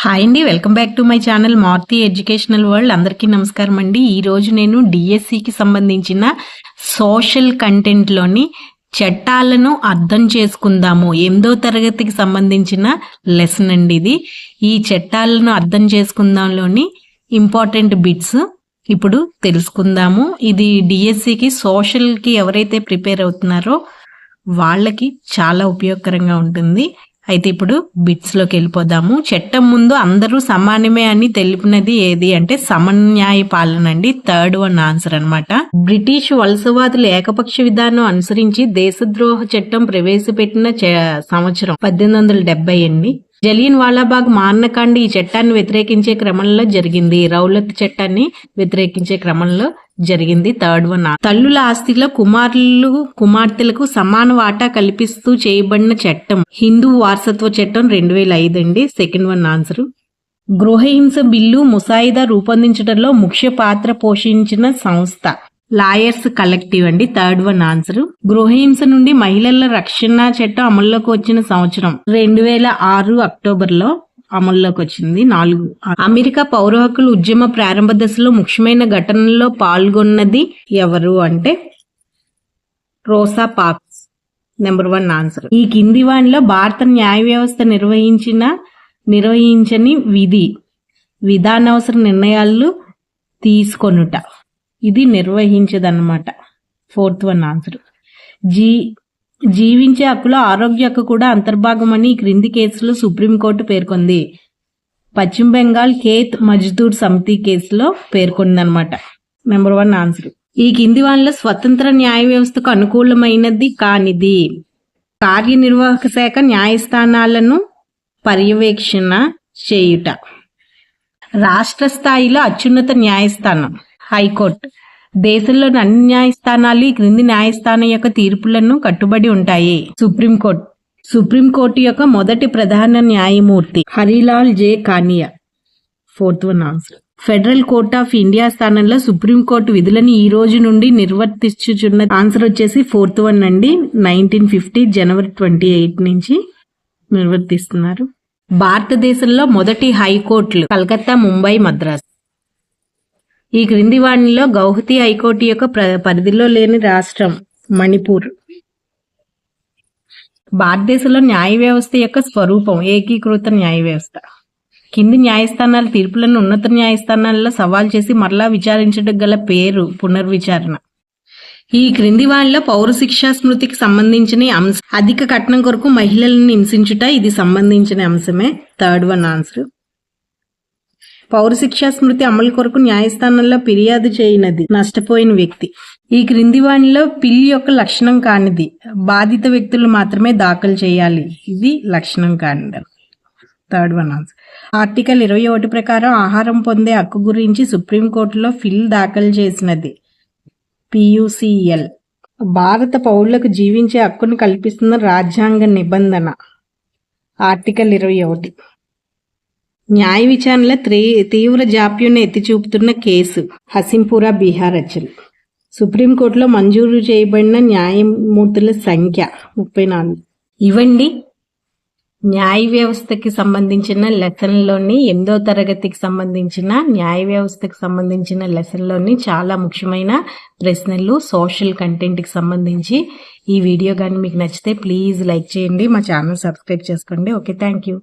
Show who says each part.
Speaker 1: Hi అండి welcome back to my channel Marthi educational world అందరికీ నమస్కారం అండి. ఈ రోజు నేను డిఎస్సికి సంబంధించిన సోషల్ కంటెంట్లోని చట్టాలను అర్థం చేసుకుందాము. ఎనిమిదో తరగతికి సంబంధించిన లెసన్ అండి ఇది. ఈ చట్టాలను అర్థం చేసుకుందాంలోని ఇంపార్టెంట్ బిట్స్ ఇప్పుడు తెలుసుకుందాము. ఇది డిఎస్సికి సోషల్కి ఎవరైతే ప్రిపేర్ అవుతున్నారో వాళ్ళకి చాలా ఉపయోగకరంగా ఉంటుంది. అయితే ఇప్పుడు బిట్స్లోకి వెళ్ళిపోదాము. చట్టం ముందు అందరూ సమానమే అని తెలిపినది ఏది అంటే సమన్యాయ పాలన అండి. థర్డ్ వన్ ఆన్సర్ అనమాట బ్రిటిష్ వలసవాదులు ఏకపక్ష విధానం అనుసరించి దేశద్రోహ చట్టం ప్రవేశపెట్టిన సంవత్సరం పద్దెనిమిది వందల డెబ్బై అండి జలియన్ వాలాబాగ్ మారణకాండ ఈ చట్టాన్ని వ్యతిరేకించే క్రమంలో జరిగింది. రౌలత్ చట్టాన్ని వ్యతిరేకించే క్రమంలో జరిగింది. థర్డ్ వన్ తల్లుల ఆస్తిలో కుమారులు కుమార్తెలకు సమాన వాటా కల్పిస్తూ చేయబడిన చట్టం. హిందూ వారసత్వ చట్టం రెండు వేల ఐదు అండి. Second one answer. గృహహింస బిల్లు ముసాయిదా రూపొందించడంలో ముఖ్య పాత్ర పోషించిన సంస్థ. లాయర్స్ కలెక్టివ్ అండి. Third one answer. గృహహింస నుండి మహిళల రక్షణ చట్టం అమల్లోకి వచ్చిన సంవత్సరం. రెండు వేల ఆరు అక్టోబర్లో అమల్లోకి వచ్చింది నాలుగు అమెరికా పౌర హక్కుల ఉద్యమ ప్రారంభ దశలో ముఖ్యమైన ఘటనల్లో పాల్గొన్నది ఎవరు అంటే Rosa Parks. Number one answer. ఈ కింది వాణిలో భారత న్యాయ వ్యవస్థ నిర్వహించిన నిర్వహించని విధి విధానవసర నిర్ణయాలు తీసుకొనుట. ఇది నిర్వహించదన్నమాట. Fourth one answer. జీ జీవించే హక్కులో ఆరోగ్య హక్కు కూడా అంతర్భాగమని క్రింది కేసులో సుప్రీంకోర్టు పేర్కొంది. పశ్చిమ బెంగాల్ ఖేత్ మజ్దూర్ సమితి కేసులో పేర్కొందనమాట నెంబర్ వన్ ఆన్సర్ ఈ కింది వాళ్ళ స్వతంత్ర న్యాయ వ్యవస్థకు అనుకూలమైనది కానిది. కార్యనిర్వాహక శాఖ న్యాయస్థానాలను పర్యవేక్షణ చేయుట. రాష్ట్ర స్థాయిలో అత్యున్నత న్యాయస్థానం. హైకోర్టు. దేశంలోని అన్ని న్యాయస్థానాలు ఈ క్రింది న్యాయస్థానం యొక్క తీర్పులను కట్టుబడి ఉంటాయి. సుప్రీంకోర్టు సుప్రీంకోర్టు యొక్క మొదటి ప్రధాన న్యాయమూర్తి Harilal J Kania. Fourth one answer federal court of India స్థానంలో సుప్రీంకోర్టు విధులను ఈ రోజు నుండి నిర్వర్తించుచున్న ఆన్సర్ వచ్చేసి ఫోర్త్ వన్ అండి. నైన్టీన్ ఫిఫ్టీ జనవరి ట్వంటీ ఎయిట్ నుంచి నిర్వర్తిస్తున్నారు. భారతదేశంలో మొదటి హైకోర్టులు కలకత్తా ముంబై మద్రాస్. ఈ క్రింది వాణిలో గౌహతి హైకోర్టు యొక్క పరిధిలో లేని రాష్ట్రం మణిపూర్. భారతదేశంలో న్యాయ వ్యవస్థ యొక్క స్వరూపం ఏకీకృత న్యాయ వ్యవస్థ. కింది న్యాయస్థానాల తీర్పులను ఉన్నత న్యాయస్థానాల్లో సవాల్ చేసి మరలా విచారించడం గల పేరు పునర్విచారణ. ఈ క్రింది వాణిలో పౌర శిక్షా స్మృతికి సంబంధించిన అంశం అధిక కట్నం కొరకు మహిళలను హింసించుట ఇది సంబంధించిన అంశమే. Third one answer. పౌరశిక్షా స్మృతి అమలు కొరకు న్యాయస్థానంలో ఫిర్యాదు చేయనది నష్టపోయిన వ్యక్తి. ఈ క్రింది వాణిలో పిల్లి యొక్క లక్షణం కానిది. బాధిత వ్యక్తులు మాత్రమే దాఖలు చేయాలి. ఇది లక్షణం కానిది. Third one answer. ఆర్టికల్ ఇరవై ఒకటి ప్రకారం ఆహారం పొందే హక్కు గురించి సుప్రీంకోర్టులో ఫిల్ దాఖలు చేసినది. పియుసిఎల్ భారత పౌరులకు జీవించే హక్కును కల్పిస్తున్న రాజ్యాంగ నిబంధన. ఆర్టికల్ ఇరవై ఒకటి. న్యాయ విచారణలో తీవ్ర జాప్యం ఎత్తి చూపుతున్న కేసు హసింపురా బీహార్ రచన. సుప్రీంకోర్టులో మంజూరు చేయబడిన న్యాయమూర్తుల సంఖ్య ముప్పై నాలుగు. ఇవండి న్యాయ వ్యవస్థకి సంబంధించిన లెసన్లోని ఎనిమిదో తరగతికి సంబంధించిన న్యాయ వ్యవస్థకి సంబంధించిన లెసన్లోని చాలా ముఖ్యమైన ప్రశ్నలు సోషల్ కంటెంట్కి సంబంధించి ఈ వీడియో కానీ మీకు నచ్చితే ప్లీజ్ లైక్ చేయండి మా ఛానల్ సబ్స్క్రైబ్ చేసుకోండి. Okay thank you.